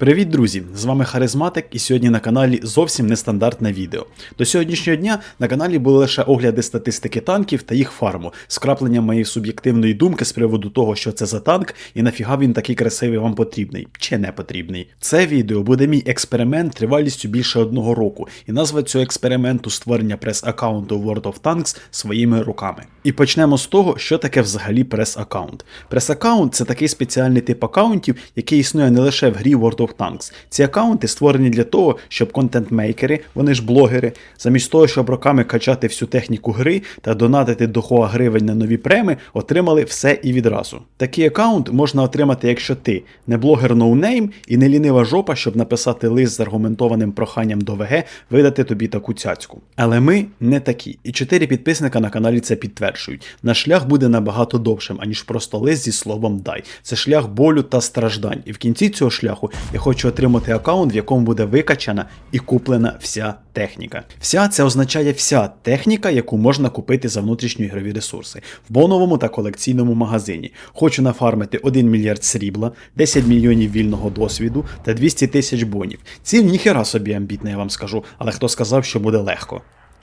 Привіт, друзі! З вами Харизматик, і сьогодні на каналі зовсім нестандартне відео. До сьогоднішнього дня на каналі були лише огляди статистики танків та їх фарму, скраплення моєї суб'єктивної думки з приводу того, що це за танк і нафіга він такий красивий вам потрібний чи не потрібний. Це відео буде мій експеримент тривалістю більше одного року, і назва цього експерименту створення прес-аккаунту World of Tanks своїми руками. І почнемо з того, що таке взагалі прес-аккаунт. Прес-аккаунт це такий спеціальний тип аккаунтів, який існує не лише в грі World of Tanks. Ці аккаунти створені для того, щоб контент-мейкери, вони ж блогери, замість того, щоб роками качати всю техніку гри та донатити до хоа гривень на нові преми, отримали все і відразу. Такий аккаунт можна отримати, якщо ти не блогер ноунейм і не лінива жопа, щоб написати лист з аргументованим проханням до ВГ видати тобі таку цяцьку. Але ми не такі. І чотири підписника на каналі це підтверджують. Наш шлях буде набагато довшим, аніж просто лист зі словом дай. Це шлях болю та страждань. І в кінці цього шляху я хочу отримати аккаунт, в якому буде викачана і куплена вся техніка. Вся це означає вся техніка, яку можна купити за внутрішні ігрові ресурси в боновому та колекційному магазині. Хочу нафармити 1 мільярд срібла, 10 мільйонів вільного досвіду та 200 тисяч бонів. Ці ніхера собі амбітне, я вам скажу, але хто сказав, що буде легко.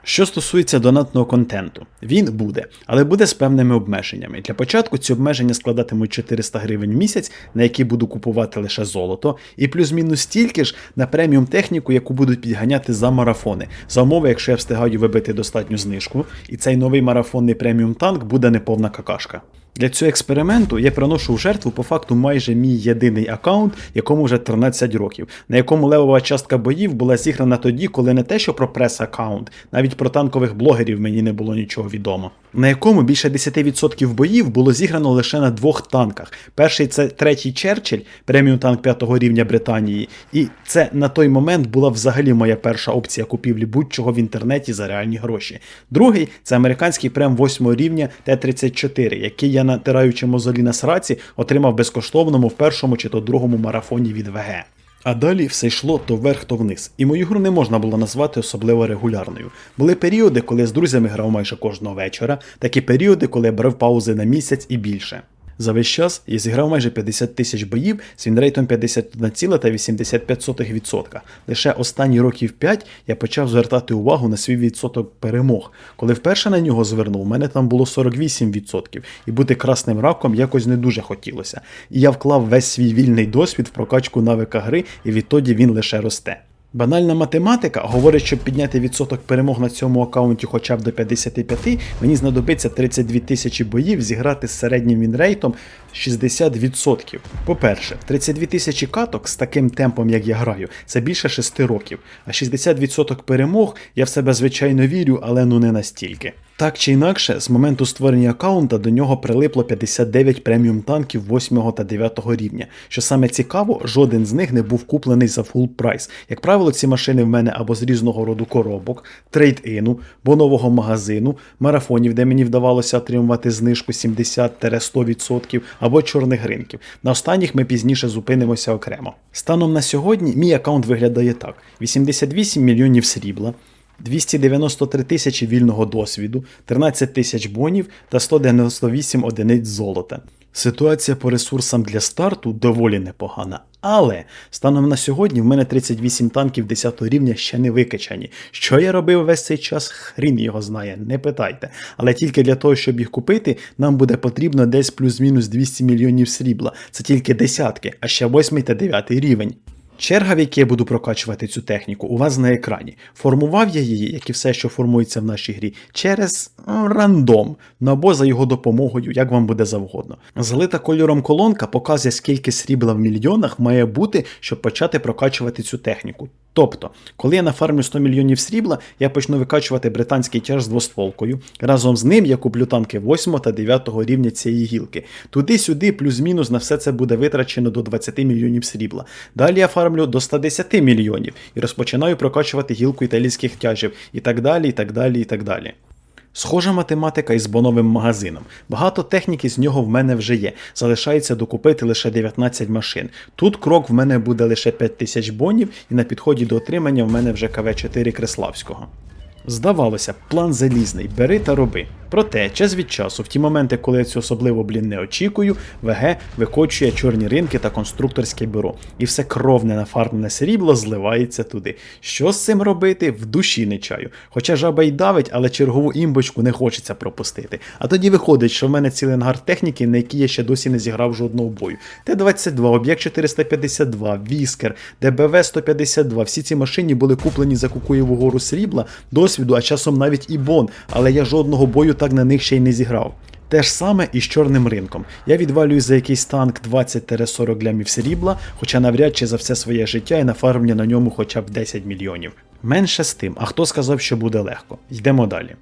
Що стосується донатного контенту, він буде, але буде з певними обмеженнями. Для початку ці обмеження складатимуть 400 гривень в місяць, на які буду купувати лише золото, і плюс-мінус стільки ж на преміум техніку, яку будуть підганяти за марафони, за умови, якщо я встигаю вибити достатню знижку, і цей новий марафонний преміум танк буде неповна какашка. Для цього експерименту я приношу в жертву по факту майже мій єдиний аккаунт, якому вже 13 років, на якому левова частка боїв була зіграна тоді, коли не те, що про прес-аккаунт, навіть про танкових блогерів мені не було нічого відомо. На якому більше 10% боїв було зіграно лише на двох танках. Перший це третій Черчилль, преміум танк 5 рівня Британії, і це на той момент була взагалі моя перша опція купівлі будь-чого в інтернеті за реальні гроші. Другий це американський прем 8 рівня Т-34, який я натираючи мозолі на сраці, отримав безкоштовному в першому чи то другому марафоні від ВГ. А далі все йшло то вверх, то вниз, і мою гру не можна було назвати особливо регулярною. Були періоди, коли з друзями грав майже кожного вечора, такі періоди, коли я брав паузи на місяць і більше. За весь час я зіграв майже 50 тисяч боїв з вінрейтом 51,85%. Лише останні років 5 я почав звертати увагу на свій відсоток перемог. Коли вперше на нього звернув, у мене там було 48%, і бути красним раком якось не дуже хотілося. І я вклав весь свій вільний досвід в прокачку навика гри, і відтоді він лише росте. Банальна математика говорить, щоб підняти відсоток перемог на цьому аккаунті хоча б до 55, мені знадобиться 32 тисячі боїв зіграти з середнім вінрейтом 60%. По-перше, 32 тисячі каток з таким темпом, як я граю, це більше 6 років. А 60% перемог я в себе звичайно вірю, але ну не настільки. Так чи інакше, з моменту створення аккаунта до нього прилипло 59 преміум танків 8 та 9 рівня. Що саме цікаво, жоден з них не був куплений за фул прайс. Як правило, ці машини в мене або з різного роду коробок, трейд-іну, бонового магазину, марафонів, де мені вдавалося отримувати знижку 70-100%, або чорних ринків. На останніх ми пізніше зупинимося окремо. Станом на сьогодні мій аккаунт виглядає так: 88 мільйонів срібла. 293 тисячі вільного досвіду, 13 тисяч бонів та 198 одиниць золота. Ситуація по ресурсам для старту доволі непогана. Але станом на сьогодні в мене 38 танків 10 рівня ще не викачані. Що я робив весь цей час, хрін його знає, не питайте. Але тільки для того, щоб їх купити, нам буде потрібно десь плюс-мінус 200 мільйонів срібла. Це тільки десятки, а ще 8 та 9 рівень. Черга, в якій я буду прокачувати цю техніку, у вас на екрані. Формував я її, як і все, що формується в нашій грі, через ну, рандом, ну або за його допомогою, як вам буде завгодно. Залита кольором колонка показує, скільки срібла в мільйонах має бути, щоб почати прокачувати цю техніку. Тобто, коли я нафармлю 100 мільйонів срібла, я почну викачувати британський тяж з двостволкою. Разом з ним я куплю танки 8 та 9 рівня цієї гілки. Туди-сюди, плюс-мінус, на все це буде витрачено до 20 мільйонів срібла. Далі я фармлю до 110 мільйонів і розпочинаю прокачувати гілку італійських тяжів, і так далі, і так далі, і так далі. Схожа математика із боновим магазином. Багато техніки з нього в мене вже є. Залишається докупити лише 19 машин. Тут крок в мене буде лише 5000 бонів, і на підході до отримання в мене вже КВ-4 Креславського. Здавалося, план залізний, бери та роби. Проте, час від часу, в ті моменти, коли я цю особливо блін не очікую, ВГ викочує чорні ринки та конструкторське бюро. І все кровне нафармлене срібло зливається туди. Що з цим робити, в душі не чаю. Хоча жаба й давить, але чергову імбочку не хочеться пропустити. А тоді виходить, що в мене цілий ангар техніки, на який я ще досі не зіграв жодного бою. Т-22, Об'єкт 452, Віскер, ДБВ-152. Всі ці машини були куплені за Кукуєву гору срібла, досвіду, а часом навіть і бон, але я жодного бою так на них ще й не зіграв. Те ж саме і з чорним ринком. Я відвалюю за якийсь танк 20-40 лямів срібла, хоча навряд чи за все своє життя і нафармлю на ньому хоча б 10 мільйонів. Менше з тим, а хто сказав, що буде легко? Йдемо далі.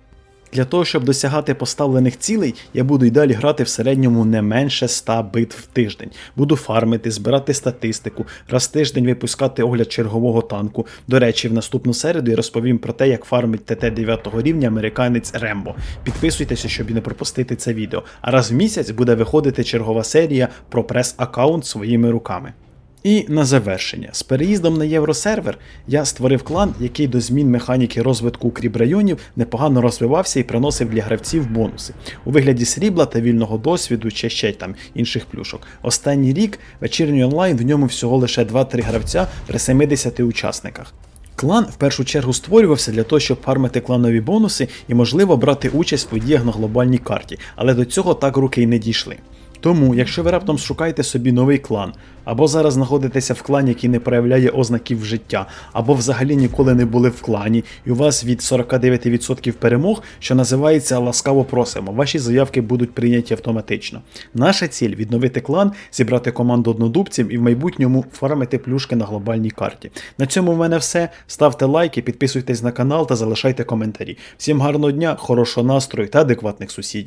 Для того, щоб досягати поставлених цілей, я буду й далі грати в середньому не менше 100 битв в тиждень. Буду фармити, збирати статистику, раз в тиждень випускати огляд чергового танку. До речі, в наступну середу я розповім про те, як фармить ТТ 9 рівня американець Рембо. Підписуйтеся, щоб не пропустити це відео. А раз в місяць буде виходити чергова серія про прес-аккаунт своїми руками. І на завершення, з переїздом на євросервер я створив клан, який до змін механіки розвитку укріп районів непогано розвивався і приносив для гравців бонуси у вигляді срібла та вільного досвіду чи ще й там інших плюшок. Останній рік вечірній онлайн в ньому всього лише 2-3 гравця при 70 учасниках. Клан в першу чергу створювався для того, щоб фармити кланові бонуси і, можливо, брати участь в подіях на глобальній карті, але до цього так руки й не дійшли. Тому, якщо ви раптом шукаєте собі новий клан, або зараз знаходитеся в клані, який не проявляє ознаків життя, або взагалі ніколи не були в клані, і у вас від 49% перемог, що називається ласкаво просимо, ваші заявки будуть прийняті автоматично. Наша ціль відновити клан, зібрати команду однодубців і в майбутньому фармити плюшки на глобальній карті. На цьому в мене все. Ставте лайки, підписуйтесь на канал та залишайте коментарі. Всім гарного дня, хорошого настрою та адекватних сусідів.